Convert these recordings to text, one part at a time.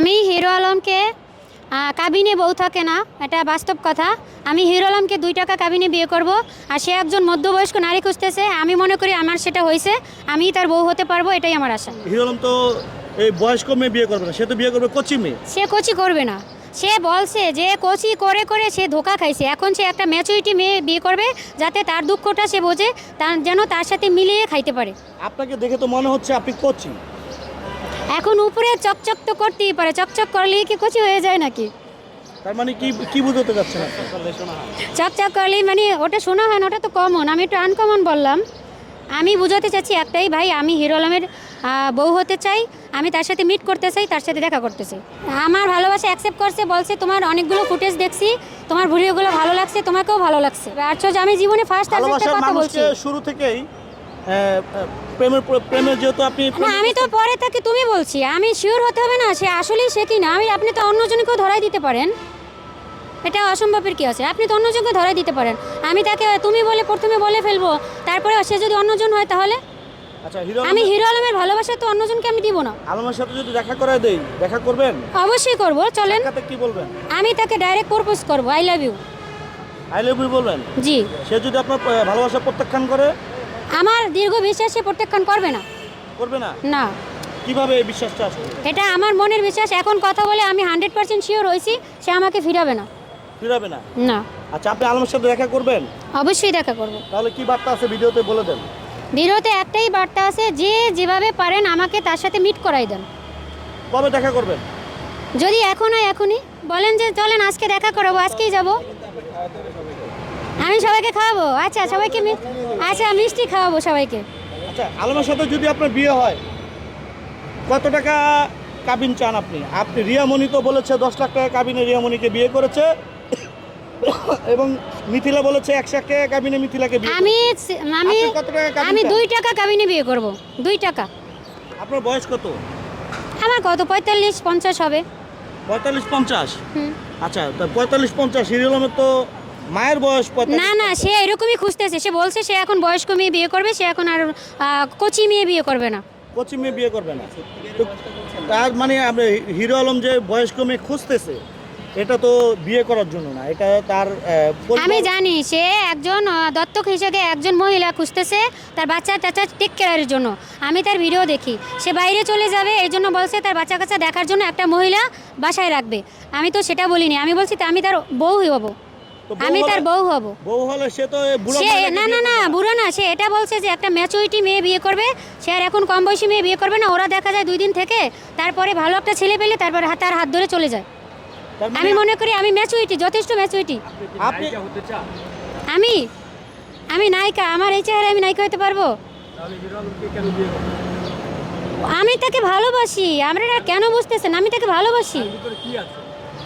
আমি হিরো আলমকে কাবিনে বউ থাকে না এটা বাস্তব কথা। আমি হিরো আলমকে দুই টাকা কাবিনে বিয়ে করব আর সে একজন মধ্যবয়স্ক নারী খুঁজতেছে আমি মনে করি আমার সেটা হয়েছে আমি তার বউ হতে পারব এটাই আমার আশা। হিরো আলম তো এই বয়স্ক মেয়ে বিয়ে করবে না সে তো বিয়ে করবে কচি মেয়ে। সে কোচি করবে না। সে বলছে যে কোচি করে করে সে ধোকা খাইছে এখন সে একটা ম্যাচুরিটি মেয়ে বিয়ে করবে যাতে তার দুঃখটা সে বোঝে তার যেন তার সাথে মিলিয়ে খাইতে পারে। আপনাকে দেখে তো মনে হচ্ছে আপনি কচি। এখন উপরে চকচক তো করতেই পারে চকচক করলেই কি কোচি হয়ে যায় নাকি? তার মানে কি কি বুঝতে চাচ্ছেন চকচক করলেই মানে ওটা শোনা হয় না ওটা তো কমন আমি একটু আনকমন বললাম। আমি বুঝাতে চাচ্ছি একটাই ভাই আমি হিরো আলমের বউ হতে চাই আমি তার সাথে মিট করতে চাই তার সাথে দেখা করতে চাই। আমার ভালোবাসা অ্যাকসেপ্ট করছে বলছে তোমার অনেকগুলো ফুটেজ দেখছি তোমার ভিডিওগুলো ভালো লাগছে তোমাকেও ভালো লাগছে। আশ্চর্য আমি জীবনে ফার্স্ট তার সাথে কথা বলছি। শুরু থেকেই প্রেমের প্র- প্রেমের যেহেতু আপনি না আমি তো পরে তাকে তুমি বলছি। আমি শিওর হতে হবে না সে আসলেই সে কি না আমি আপনি তো অন্যজনকেও ধরাই দিতে পারেন। এটা অসম্ভবের কি আছে? আপনি তো অন্যজনকে ধরাই দিতে পারেন। আমি তাকে তুমি বলে প্রথমে বলে ফেলব তারপরে সে যদি অন্যজন হয় তাহলে? আচ্ছা হিরো আমি হিরো আলমের ভালোবাসা তো অন্যজনকে আমি দিব না। আলমের সাথে যদি দেখা করে দেই দেখা করবেন? অবশ্যই করব চলেন। কি বলবেন? আমি তাকে ডাইরেক্ট প্রপোজ করব I love you I love you বলবেন? জি। সে যদি আপনার ভালোবাসা প্রত্যাখ্যান করে আমার দীর্ঘ বিশ্বাস সে প্রত্যাখ্যান করবে না। করবে না? না। কীভাবে এই বিশ্বাসটা আসবে? এটা আমার মনের বিশ্বাস। এখন কথা বলে আমি হান্ড্রেড পার্সেন্ট শিওর হয়েছি সে আমাকে ফিরাবে না। ফিরাবে না? না। আচ্ছা আপনি আলমের সাথে দেখা করবেন? অবশ্যই দেখা করব। তাহলে কি বার্তা আছে? ভিডিওতে বলে দেন। ভিডিওতে একটাই বার্তা আছে যে যেভাবে পারেন আমাকে তার সাথে মিট করাই দেন। কবে দেখা করবেন? যদি এখন হয় এখনই। বলেন যে চলেন আজকে দেখা করাবো আজকেই যাব। আমি সবাইকে খাওয়াবো? আচ্ছা সবাইকে মি- আচ্ছা মিষ্টি খাওয়াবো সবাইকে। আচ্ছা আলমের সাথে যদি আপনার বিয়ে হয় কত টাকা কাবিন চান আপনি? আপনি রিয়ামণি তো বলেছে দশ লাখ টাকা কাবিনে রিয়ামণিকে বিয়ে করেছে। এবং মিথিলা বলেছে একশো লাখ টাকা কাবিনে মিথিলাকে বিয়ে আমি আমি আপনি কত টাকা কাবিন আমি চান? দুই টাকা কাবিনে বিয়ে করব দুই টাকা। আপনার বয়স কত? আমার কত? পঁয়তাল্লিশ পঞ্চাশ হবে। পঁয়তাল্লিশ পঞ্চাশ? হুম। আচ্ছা তা পঁয়তাল্লিশ পঞ্চাশ হিরো তো মায়ের বয়স না না সে এরকমই খুঁজতেছে। সে বলছে সে এখন বয়স্ক মেয়ে বিয়ে করবে সে এখন আর কচি মেয়ে বিয়ে করবে না। কচি মেয়ে বিয়ে করবে না। তার মানে হিরো আলম যে বয়স্ক মেয়ে খুঁজতেছে এটা তো বিয়ে করার জন্য না এটা তার আমি জানি সে একজন দত্তক হিসেবে একজন মহিলা খুঁজতেছে তার বাচ্চা টাচ্চা টেক কেয়ারের জন্য। আমি তার ভিডিও দেখি। সে বাইরে চলে যাবে এই জন্য বলছে তার বাচ্চা কাচ্চা দেখার জন্য একটা মহিলা বাসায় রাখবে। আমি তো সেটা বলিনি আমি বলছি আমি তার বউ হব। বউ আমি তার বউ হব। বউ হলে সে তো সে না না না বুড়ো না সে এটা বলছে যে একটা ম্যাচুরিটি মেয়ে বিয়ে করবে। সে আর এখন কম বয়সী মেয়ে বিয়ে করবে না ওরা দেখা যায় দুই দিন থেকে তারপরে ভালো একটা ছেলে পেলে তারপরে হাত- তার হাত ধরে চলে যায়। মানে আমি মনে করি আমি ম্যাচুরিটি যথেষ্ট ম্যাচুরিটি আমি? আমি নায়িকা আমার এই চেহারা আমি নায়িকা হতে পারব? আমি তাকে ভালোবাসি আপনারা কেন বুঝতেছেন? আমি তাকে ভালোবাসি।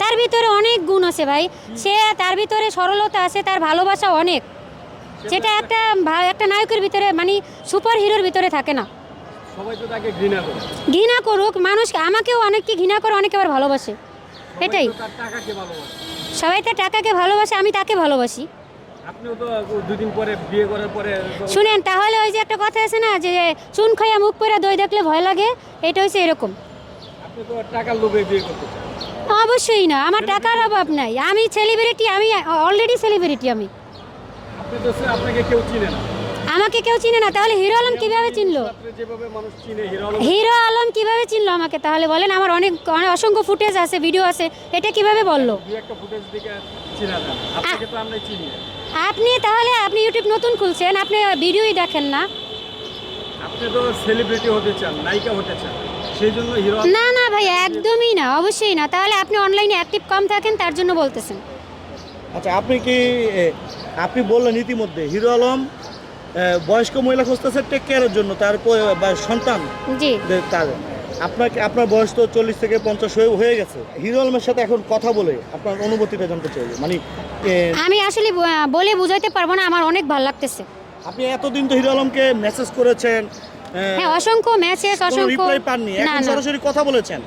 তার ভিতরে অনেক গুণ আছে ভাই। সে তার ভিতরে সরলতা আছে তার ভালোবাসা অনেক। যেটা একটা একটা নায়কের ভিতরে মানে সুপার হিরোর ভিতরে থাকে না। ঘৃণা করুক মানুষ আমাকেও অনেককে ঘৃণা করে অনেকে আবার ভালোবাসে। এটাই। সবাই তার টাকাকে ভালোবাসে আমি তাকে ভালোবাসি। শুনেন তাহলে ওই যে একটা কথা আছে না যে চুন খাইয়া মুখ পরে দই দেখলে ভয় লাগে এটা হচ্ছে এরকম। টাকার লোভে বিয়ে করতে অবশ্যই না আমার টাকার অভাব নাই। আমি সেলিব্রিটি আমি অলরেডি সেলিব্রিটি আমি। আমাকে কেউ চিনে না তাহলে হিরো আলম কীভাবে চিনলো? হিরো আলম কীভাবে চিনলো আমাকে? তাহলে বলেন আমার অনেক অনেক অসংখ্য ফুটেজ আছে ভিডিও আছে এটা কীভাবে বলল। আপনি তাহলে আপনি ইউটিউব নতুন খুলছেন আপনি ভিডিওই দেখেন না। আপনি তো সেলিব্রিটি হতে চান নায়িকা হতে চান। সেই জন্য হিরো না না ভাই একদমই না অবশ্যই না। তাহলে আপনি অনলাইনে অ্যাক্টিভ কম থাকেন তার জন্য বলতেছেন। আচ্ছা আপনি কি আপনি বললেন ইতিমধ্যে হিরো আলম বয়স্ক মহিলা খুঁজতেছে টেক কেয়ারের জন্য তার সন্তান জি। তার। আপনাকে আপনার বয়স তো চল্লিশ থেকে পঞ্চাশ হয়ে হয়ে গেছে। হিরো আলমের সাথে এখন কথা বলে আপনার অনুভূতিটা জানতে চাইব মানে আমি আসলে বলে বুঝাইতে পারব না আমার অনেক ভালো লাগতেছে। আপনি এতদিন তো হিরো আলমকে মেসেজ করেছেন হ্যাঁ। অসংখ্য ম্যাচেস অসংখ্য রিপ্লাই পাননি। এখন সরাসরি কথা বলেছেন।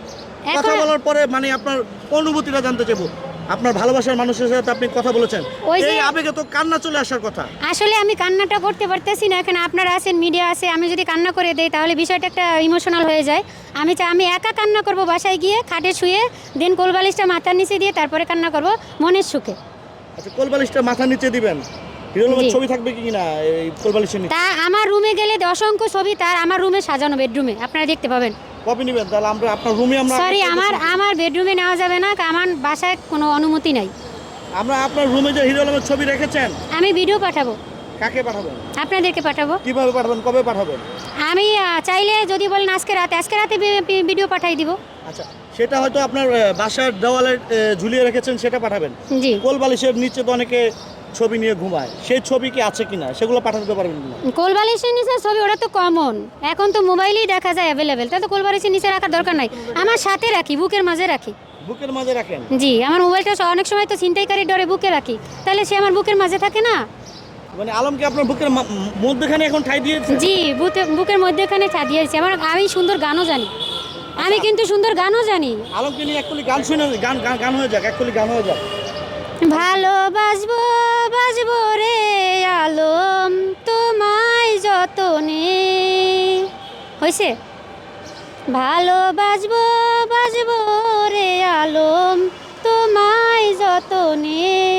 কথা বলার পরে মানে আপনার অনুভূতিটা জানতে চাইব। আপনার ভালোবাসার মানুষের সাথে আপনি কথা বলেছেন। ওই যে- এই আবেগে তো কান্না চলে আসার কথা। আসলে আমি কান্নাটা করতে পারতেছি না। এখানে আপনারা আছেন মিডিয়া আছে আমি যদি কান্না করে দেই তাহলে বিষয়টা একটা ইমোশনাল হয়ে যায়। আমি চা আমি একা কান্না করব বাসায় গিয়ে খাটে শুয়ে দেন কোলবালিশটা মাথার নিচে দিয়ে তারপরে কান্না করব মনের সুখে। আচ্ছা কোলবালিশটা মাথার নিচে দিবেন। ছবি থাকবে কি না এই কোলবালিশের তা আমার রুমে গেলে অসংখ্য ছবি তার আমার রুমে সাজানো বেডরুমে আপনারা দেখতে পাবেন। কপি নেবেন তাহলে আমরা আপনার রুমে আমরা সরি আমার আমার বেডরুমে নেওয়া যাবে না আমার বাসায় কোনো অনুমতি নাই। আমরা আপনার রুমে যে হিরো আলমের ছবি রেখেছেন আমি ভিডিও পাঠাবো। কাকে পাঠাবেন? আপনাদেরকে পাঠাবো। কীভাবে পাঠাবেন কবে পাঠাবেন? আমি চাইলে যদি বলেন আজকে রাতে আজকে রাতে ভিডিও পাঠাই দিব। আচ্ছা সেটা হয়তো আপনার বাসার দেওয়ালে ঝুলিয়ে রেখেছেন সেটা পাঠাবেন। জি। কোলবালিশের নিচে তো অনেকে ছবি নিয়ে ঘুমায়। সেই ছবি কি আছে কিনা? সেগুলো পাঠাতে পারবেন কিনা? কোলবালিশের নিচে ছবি ওটা তো কমন এখন তো মোবাইলেই দেখা যায় অ্যাভেলেবেল তাহলে তো কোলবালিশের নিচে রাখার দরকার নাই। আমার সাথে রাখি বুকের মাঝে রাখি। বুকের মাঝে রাখেন? জি আমার মোবাইলটা অনেক সময় তো ছিনতাইকারী ডরে বুকে রাখি। তাহলে সে আমার বুকের মাঝে থাকে না? মানে আলমকে আপনার বুকের মধ্যখানে এখন ঠাই দিয়েছে? জি বুকে বুকের মধ্যেখানে ছা দিয়েছি। আমার আমি সুন্দর গানও জানি। আমি কিন্তু সুন্দর গানও জানি। আলমকে নিয়ে একচুয়ালি গান শুনে গান গান হয়ে যাক একচুয়ালি গান হয়ে যাক। ভালোবাসবো বাসব রে আলম তোমায় যতনে। হয়েছে ভালো বাজব বাজব রে আলম তোমায় যতনে।